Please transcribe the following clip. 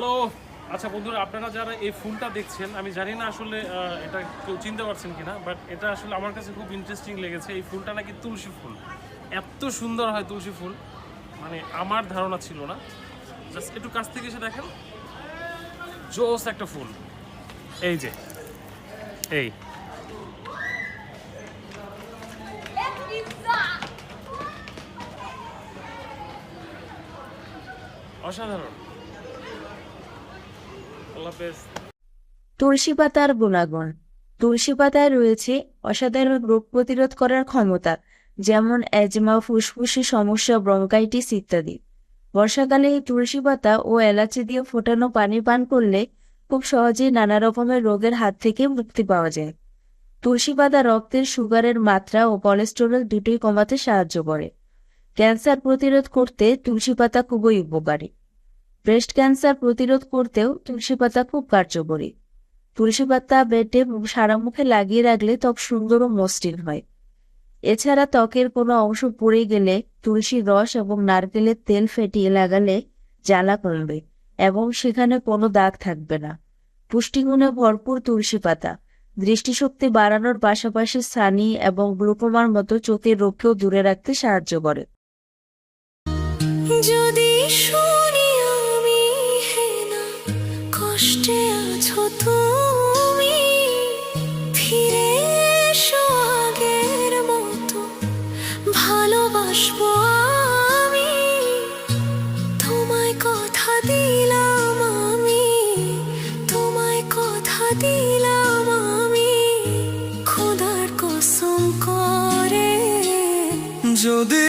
Hello আচ্ছা বন্ধুরা, আপনারা যারা এই ফুলটা দেখছেন, আমি জানি না আসলে এটা কেউ চিনতে পারছেন কিনা বাট এটা আসলে আমার কাছে খুব ইন্টারেস্টিং লেগেছে। এই ফুলটা নাকি তুলসী ফুল। এত সুন্দর হয় তুলসী ফুল। মানে আমার ধারণা ছিল না। জাস্ট একটু কাছ থেকে এসে দেখেন। জোস একটা ফুল। এই যে। এই। অসাধারণ। তুলসী পাতার গুণাগুণ। তুলসী পাতায় রয়েছে অসাধারণ রোগ প্রতিরোধ করার ক্ষমতা, যেমন অ্যাজমা ফুসফুসি সমস্যা, ব্রঙ্কাইটিস ইত্যাদি। বর্ষাকালে এই তুলসী পাতা ও এলাচি দিয়ে ফোটানো পানি পান করলে খুব সহজেই নানা রকমের রোগের হাত থেকে মুক্তি পাওয়া যায়। তুলসী পাতা রক্তের সুগারের মাত্রা ও কোলেস্টেরল দুটোই কমাতে সাহায্য করে। ক্যান্সার প্রতিরোধ করতে তুলসী পাতা খুবই উপকারী। ব্রেস্ট ক্যান্সার প্রতিরোধ করতেও তুলসী পাতা খুব কার্যকরী। তুলসী পাতা বেটে সারা মুখে লাগিয়ে রাখলে ত্বক সুন্দর ও মসৃণ হয়। এছাড়া ত্বকের কোনো অংশ পুড়ে গেলে তুলসীর রস এবং নারকেলের তেল ফেটিয়ে লাগালে জ্বালা কমবে এবং সেখানে কোনো দাগ থাকবে না। পুষ্টিগুণে ভরপুর তুলসী পাতা। দৃষ্টিশক্তি বাড়ানোর পাশাপাশি সানি এবং গ্লুকোমার মতো চোখের রোগকেও দূরে রাখতে সাহায্য করে। আসব তোমায় কথা দিলাম তোমায় কথা দিলাম আমি খোদার যদি